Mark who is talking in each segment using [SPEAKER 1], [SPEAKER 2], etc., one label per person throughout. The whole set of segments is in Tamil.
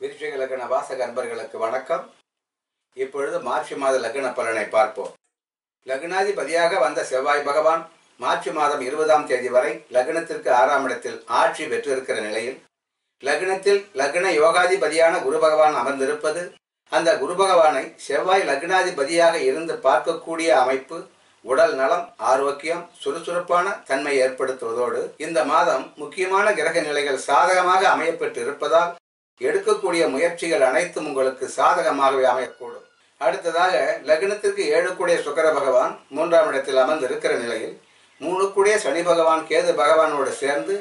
[SPEAKER 1] விருச்சிக லக்ன வாசக அன்பர்களுக்கு வணக்கம். இப்பொழுது மார்ச் மாத லக்ன பலனை பார்ப்போம். லக்னாதிபதியாக வந்த செவ்வாய் பகவான் மார்ச் மாதம் இருபதாம் தேதி வரை லக்னத்திற்கு ஆறாம் இடத்தில் ஆட்சி பெற்றிருக்கிற நிலையில் லக்னத்தில் லக்ன யோகாதிபதியான குரு பகவான் அமர்ந்திருப்பது அந்த குரு பகவானை செவ்வாய் லக்னாதிபதியாக இருந்து பார்க்கக்கூடிய அமைப்பு உடல் நலம் ஆரோக்கியம் சுறுசுறுப்பான தன்மை ஏற்படுத்துவதோடு இந்த மாதம் முக்கியமான கிரக நிலைகள் சாதகமாக அமையப்பட்டு இருப்பதால் எடுக்கக்கூடிய முயற்சிகள் அனைத்தும் உங்களுக்கு சாதகமாகவே அமையக்கூடும். அடுத்ததாக லக்னத்திற்கு ஏழு கூடிய சுக்கர பகவான் மூன்றாம் இடத்தில் அமர்ந்து இருக்கிற நிலையில் மூணு கூடிய சனி பகவான் கேது பகவானோடு சேர்ந்து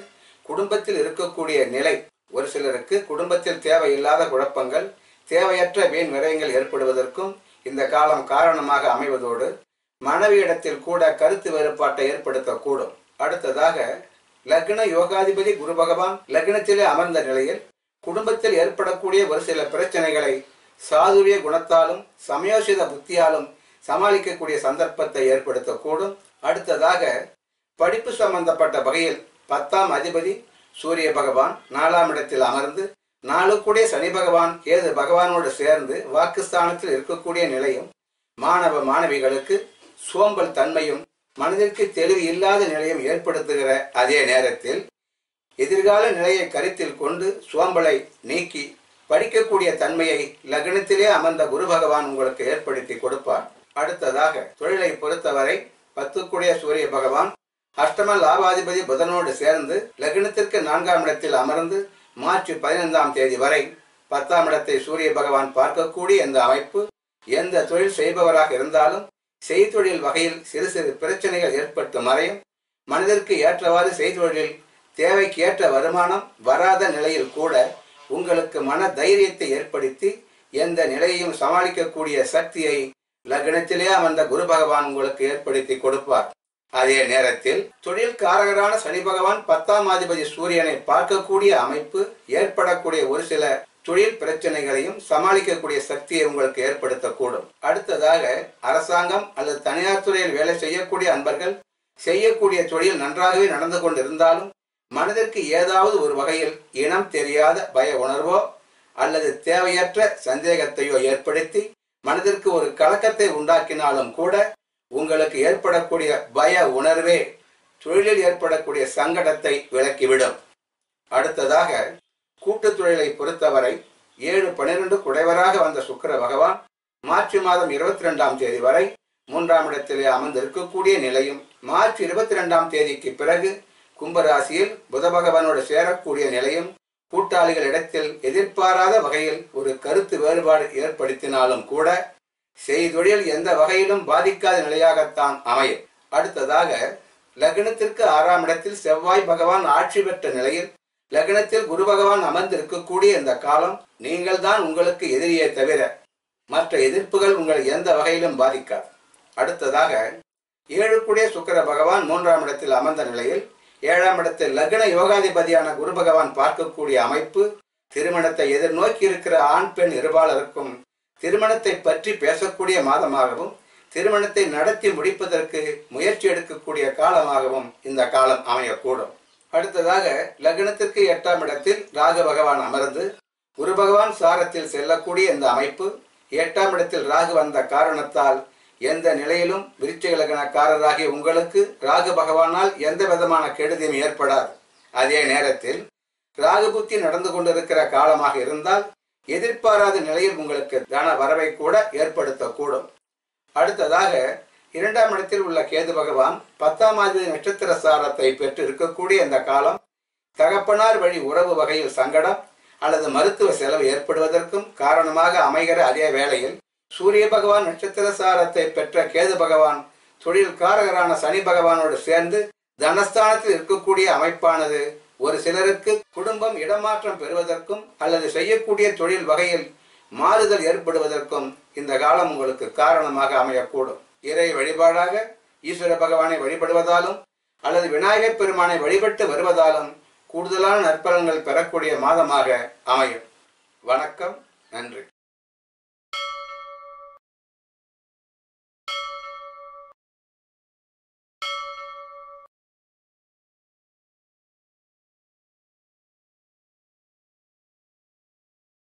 [SPEAKER 1] குடும்பத்தில் இருக்கக்கூடிய நிலை. ஒரு சிலருக்கு குடும்பத்தில் தேவையில்லாத குழப்பங்கள் தேவையற்ற வீண் விரயங்கள் ஏற்படுவதற்கும் இந்த காலம் காரணமாக அமைவதோடு மனைவியிடத்தில் கூட கருத்து வேறுபாட்டை ஏற்படுத்தக்கூடும். அடுத்ததாக லக்ன யோகாதிபதி குரு பகவான் லக்னத்திலே அமர்ந்த நிலையில் குடும்பத்தில் ஏற்படக்கூடிய ஒரு சில பிரச்சனைகளை சாதுரிய குணத்தாலும் சமயோசித புத்தியாலும் சமாளிக்கக்கூடிய சந்தர்ப்பத்தை ஏற்படுத்தக்கூடும். அடுத்ததாக படிப்பு சம்பந்தப்பட்ட வகையில் பத்தாம் அதிபதி சூரிய பகவான் நாலாம் இடத்தில் அமர்ந்து நாளுக்குடைய சனி பகவான் கேது பகவானோடு சேர்ந்து வாக்குஸ்தானத்தில் இருக்கக்கூடிய நிலையும் மாணவ மாணவிகளுக்கு சோம்பல் தன்மையும் மனதிற்கு தெளிவு இல்லாத நிலையும் ஏற்படுத்துகிற அதே நேரத்தில் எதிர்கால நிலையை கருத்தில் கொண்டு சோம்பலை நீக்கி படிக்கக்கூடிய தன்மையை லக்னத்திலே அமர்ந்த குரு பகவான் உங்களுக்கு ஏற்படுத்தி கொடுப்பார். அடுத்ததாக தொழிலை பொறுத்தவரை பத்துக்குடைய சூரிய பகவான் அஷ்டம லாபாதிபதி புதனோடு சேர்ந்து லக்னத்திற்கு நான்காம் இடத்தில் அமர்ந்து மார்ச் பதினைந்தாம் தேதி வரை பத்தாம் இடத்தை சூரிய பகவான் பார்க்கக்கூடிய இந்த அமைப்பு எந்த தொழில் செய்பவராக இருந்தாலும் செய்தொழில் வகையில் சிறு சிறு பிரச்சனைகள் ஏற்பட்டு மறையும். மனதிற்கு ஏற்றவாறு செய்தொழிலில் தேவைக்கு ஏற்ற வருமானம் வராத நிலையில் கூட உங்களுக்கு மன தைரியத்தை ஏற்படுத்தி எந்த நிலையையும் சமாளிக்கக்கூடிய சக்தியை லக்னத்திலே அமர்ந்த குரு பகவான் உங்களுக்கு ஏற்படுத்தி கொடுப்பார். அதே நேரத்தில் தொழில் காரகரான சனி பகவான் பத்தாம் அதிபதி சூரியனை பார்க்கக்கூடிய அமைப்பு ஏற்படக்கூடிய ஒரு சில தொழில் பிரச்சனைகளையும் சமாளிக்கக்கூடிய சக்தியை உங்களுக்கு ஏற்படுத்தக்கூடும். அடுத்ததாக அரசாங்கம் அல்லது தனியார் துறையில் வேலை செய்யக்கூடிய அன்பர்கள் செய்யக்கூடிய தொழில் நன்றாகவே நடந்து கொண்டிருந்தாலும் மனதிற்கு ஏதாவது ஒரு வகையில் இனம் தெரியாத பய உணர்வோ அல்லது தேவையற்ற சந்தேகத்தையோ ஏற்படுத்தி மனதிற்கு ஒரு கலக்கத்தை உண்டாக்கினாலும் கூட உங்களுக்கு ஏற்படக்கூடிய பய உணர்வே தொழிலில் ஏற்படக்கூடிய சங்கடத்தை விலக்கிவிடும். அடுத்ததாக கூட்டுத் தொழிலை பொறுத்தவரை ஏழு பனிரெண்டு குடைவராக வந்த சுக்கர பகவான் மார்ச் மாதம் இருபத்தி ரெண்டாம் தேதி வரை மூன்றாம் இடத்திலே அமர்ந்திருக்கக்கூடிய நிலையும் மார்ச் இருபத்தி ரெண்டாம் தேதிக்கு பிறகு கும்பராசியில் புத பகவானோடு சேரக்கூடிய நிலையும் கூட்டாளிகளிடத்தில் எதிர்பாராத வகையில் ஒரு கருத்து வேறுபாடு ஏற்படுத்தினாலும் கூட செய்தொழில் எந்த வகையிலும் பாதிக்காத நிலையாகத்தான் அமையும். அடுத்ததாக லக்னத்திற்கு ஆறாம் இடத்தில் செவ்வாய் பகவான் ஆட்சி பெற்ற நிலையில் லக்னத்தில் குரு பகவான் அமர்ந்திருக்கக்கூடிய இந்த காலம் நீங்கள் தான் உங்களுக்கு எதிரியே தவிர மற்ற எதிர்ப்புகள் உங்களை எந்த வகையிலும் பாதிக்காது. அடுத்ததாக ஏழுக்குடைய சுக்கர பகவான் மூன்றாம் இடத்தில் அமர்ந்த நிலையில் ஏழாம் இடத்தில் லக்ன யோகாதிபதியான குரு பகவான் பார்க்கக்கூடிய அமைப்பு திருமணத்தை எதிர்நோக்கி இருக்கிற ஆண் பெண் இருபாலருக்கும் திருமணத்தை பற்றி பேசக்கூடிய மாதமாகவும் திருமணத்தை நடத்தி முடிப்பதற்கு முயற்சி எடுக்கக்கூடிய காலமாகவும் இந்த காலம் அமையக்கூடும். அடுத்ததாக லக்னத்திற்கு எட்டாம் இடத்தில் ராகு பகவான் அமர்ந்து குரு பகவான் சாரத்தில் செல்லக்கூடிய இந்த அமைப்பு எட்டாம் இடத்தில் ராகு வந்த காரணத்தால் எந்த நிலையிலும் விருச்சிக இலக்கணக்காரராகிய உங்களுக்கு ராகு பகவானால் எந்த விதமான கெடுதியும் ஏற்படாது. அதே நேரத்தில் ராகுபுத்தி நடந்து கொண்டிருக்கிற காலமாக இருந்தால் எதிர்பாராத நிலையில் உங்களுக்கு தன வரவை கூட ஏற்படுத்தக்கூடும். அடுத்ததாக இரண்டாம் இடத்தில் உள்ள கேது பகவான் பத்தாம் அதிபதி நட்சத்திர சாரத்தை பெற்று இருக்கக்கூடிய இந்த காலம் தகப்பனார் வழி உறவு வகையில் சங்கடம் அல்லது மருத்துவ செலவு ஏற்படுவதற்கும் காரணமாக அமைகிற அதே வேளையில் சூரிய பகவான் நட்சத்திர சாரத்தை பெற்ற கேது பகவான் தொழில் காரகரான சனி பகவானோடு சேர்ந்து தனஸ்தானத்தில் இருக்கக்கூடிய அமைப்பானது. ஒரு சிலருக்கு குடும்பம் இடமாற்றம் பெறுவதற்கும் அல்லது செய்யக்கூடிய தொழில் வகையில் மாறுதல் ஏற்படுவதற்கும் இந்த காலம் உங்களுக்கு காரணமாக அமையக்கூடும். இறை வழிபாடாக ஈஸ்வர பகவானை வழிபடுவதாலும் அல்லது விநாயகப் பெருமானை வழிபட்டு வருவதாலும் கூடுதலான நற்பலன்கள் பெறக்கூடிய மாதமாக அமையும். வணக்கம் நன்றி.